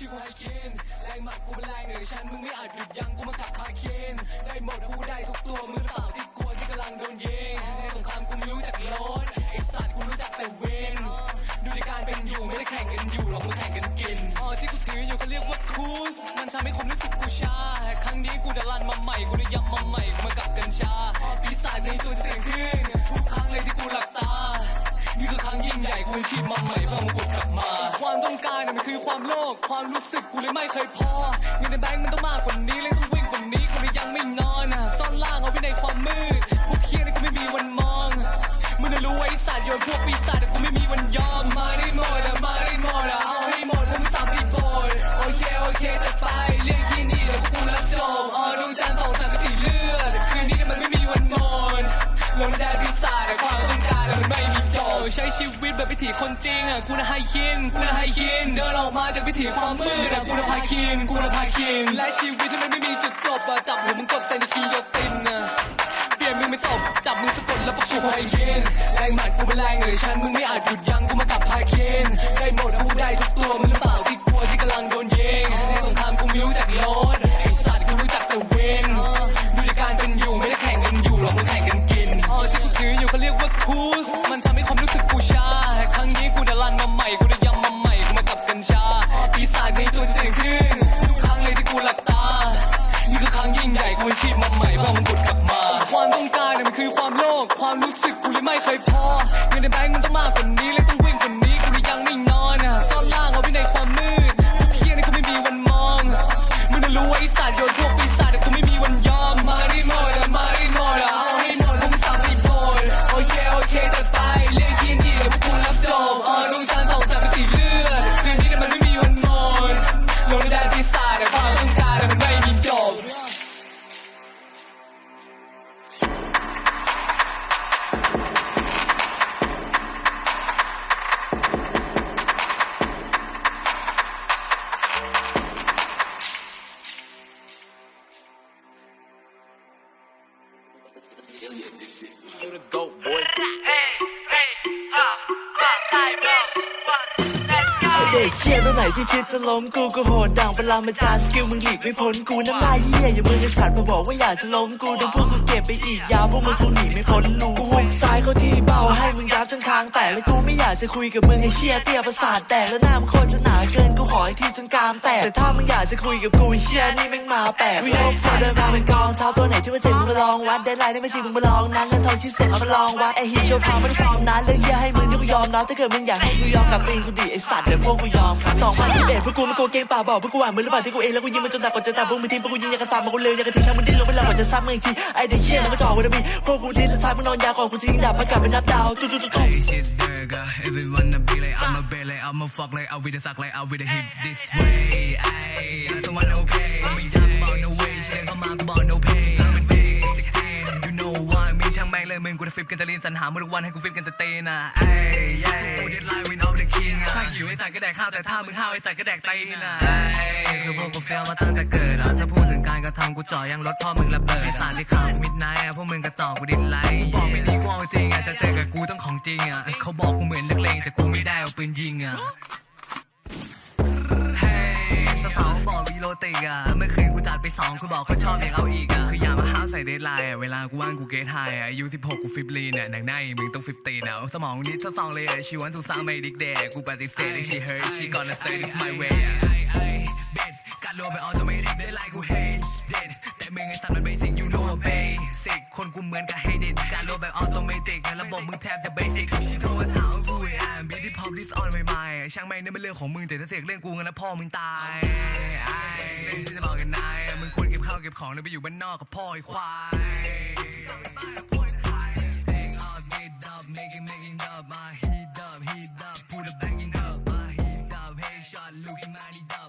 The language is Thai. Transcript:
ชื่อกูให้กินแรงหมัดกูเป็นแรงเหนือฉันมึงไม่อาจหยุดยั้งกูมากับพาเคนได้หมดกูได้ทุกตัวมึงหรือเปล่าที่กลัวที่กำลังโดนยิงในสงครามกูไม่รู้จักรถไอสัตว์กูรู้จักแต่เวนดูในการเป็นอยู่ไม่ได้แข่งกันอยู่หรอกมึงแข่งกันกินอ๋อที่กูถืออยู่เขาเรียกว่าคูสมันทำให้คนรู้สึกกูชาครั้งนี้กูจะรันมาใหม่กูจะย้ำมาใหม่มากับกัญชาปีศาจในตัวจะตื่นขึ้นทุกครั้งเลยที่กูหลับตานี่คือครั้งยิ่งใหญ่กูชีพมาใหม่เพื่อมงกุฎกลับมาางนะมันคือความโลภความรู้สึกกูเลยไม่เคยพอเงินในแบงก์มันต้องมากกว่านี้เลยต้องวิ่งกว่านี้ ช้ชีวิตแบบวิถีคนจริงอะกูน่ะไฮคินกูน่ะไฮคินเดินออกมาจากวิถีความมืดอะกูน่ะพาคินกูน่ะพาคินและชีวิตที่มันไม่มีจุดจบอะจับหัวมึงกดใส่ในคีโยตินอะเปลี่ยนมึงไม่สบจับมือสะกดแล้วประชุมให้คินแรงหมัดกูเป็นแรงเหนือฉันมึงไม่อาจหยุดยั้งกูมากับพาคินได้หมดกูได้ทุกตัวมึงหรือเปล่า เขาเรียกว่าคูส มันทำให้ความรู้สึกกูชาครั้งนี้กูจะรันมาใหม่ กูจะยำมาใหม่ กูมากับกัญชา ปีศาจในตัวจะตื่นขึ้น ทุกครั้งเลยที่กูหลับตา นี่คือครั้งยิ่งใหญ่กูชีพมาใหม่เพราะมึงกดกลับมา ความต้องการเนี่ยมันคือความโลภ ความรู้สึกกูเลยไม่เคยพอ เงินในแบงก์มันต้องมากกว่านี้ You the goat, boy. เด็กเชี่ยตัวไหนที่คิดจะล้มกูก็โหดดังปรมาจาสกิลมึงหลีกไม่พ้นกูน้ำลายเหี้ยอย่ามึงไอ้สัตว์มาบอกว่าอยากจะล้มกูต้องพวกกูเก็บไปอีกยาวพวกมึงคงหนีไม่พ้นนูกูหุกซ้ายเขาที่เบาให้มึงยับจนคางแตกแล้วกูไม่อยากจะคุยกับมึงไอ้เชี่ยเตี้ยประสาทแตกแล้วหน้ามึงโคตรจะหนาเกินกูขออีกทีจนกรามแตกแต่ถ้ามึงอยากจะคุยกับกูเชี่ยนี่แม่งมาแปลกกูยังฟอเดินมาเป็นกองเท้าตัวไหนที่ว่าเจ็บมึงมาลองวัดได้ไลน์ได้ไม่จริงมึงมาลองนั้นเงินทองชิ้นเสร็จเอามาลองวัดไอ้ฮีโชว์พาไม่ได้ฟอร์มนานเรื่องเหี้ยให้มึง อมรับถ้าเกิดมึงอยากให้กูยอมกับตีนกูดิไอสัตว์เดี๋ยวพวกกูยอมสองพันยี่สิบเอ็ดพวกกูไม่กลัวเกมป่าบอกพวกกูอ่านมือหรือเปล่าที่กูเองแล้วกูยิงมันจนตายก่อนจะตายพวกมึงทีมพวกกูยิงอย่างกระซามมากูเร็วอย่างกระทิ้งทำมึงดิ้นลงไปแล้วก่อนจะซ้ำมึงอีกทีไอเด็กเหี้ยมันก็จ่อวันนี้พวกกูดิ้นสุดท้ายมึงนอนยาก่อนกูจะยิงดาบมากลับเป็นนับดาวตุ๊ตุ๊ตุ๊ตุ๊ Everyone to be like, I'm a bit like, I'm a fuck like, I'll be the suck like, I'll be the hip this way. Ayy, someone okay. ไม่อยากบอก no way ฉันเดินเข้ามาก็บอก no pain แม่งเลยมึงกูจะฟิปกันตะลินสรรหามาทุกวันให้กูฟิปกันตะเตนอะเอ้ยเย้กู deadline win of the king อะถ้าหิวไอ้สัตว์ก็แดกข้าวแต่ถ้ามึงห้าวไอ้สัตว์ก็แดกไตนอะเอ้ยคือพวกกูเฟี้ยวมาตั้งแต่เกิดอะถ้าพูดถึงการกระทำกูจ่อยังรถพ่อมึงระเบิดไอ้สารที่ข่าวมิดไนท์อะพวกมึงกระจอกกูดินไลกูบอกไม่ดีกูเอาจริงอะจะเจอกับกูต้องของจริงอะเขาบอกกูเหมือนนักเลงแต่กูไม่ได้เอาปืนยิงอะ สาวๆบอกวีโรติกอะเมื่อคืนกูจัดไปสองกูบอกเขาชอบอยากเอาอีกอะคืออย่ามาห้ามใส่เดทไลน์อะเวลากูว่างกูเกทไฮอะอายุ16กูฟิบลีเนอะหนังหน้ามึงต้องฟิบตีนอะสมองนิดทั้งสองเลยชีวันถูกสร้างไม่ดิกแดกกูปฏิเสธที่ she heard she gonna say it's my way อะไอ้เบ็ดการรวมไปออโตเมติกได้ไลน์กูเฮเด็ดแต่มึงไอ้สัตว์มันเบสิก you know a basic คนกูเหมือนกับ ติกระบบมึงแทบจะเบสิกชีโทรมาถามกูอะบีที่พอปดิสออนใหม่ๆช่างแม่งนี่มันเรื่องของมึงแต่ถ้าเสียงเรื่องกูงั้นนะพ่อมึงตายไอ้เล่นที่จะบอกกันนายมึงควรเก็บข้าวเก็บของแล้วไปอยู่บ้านนอกกับพ่อไอ้ควาย Take off, get up, making, making up, my heat up, heat up, put it back in up, my heat up, headshot, looking mighty up.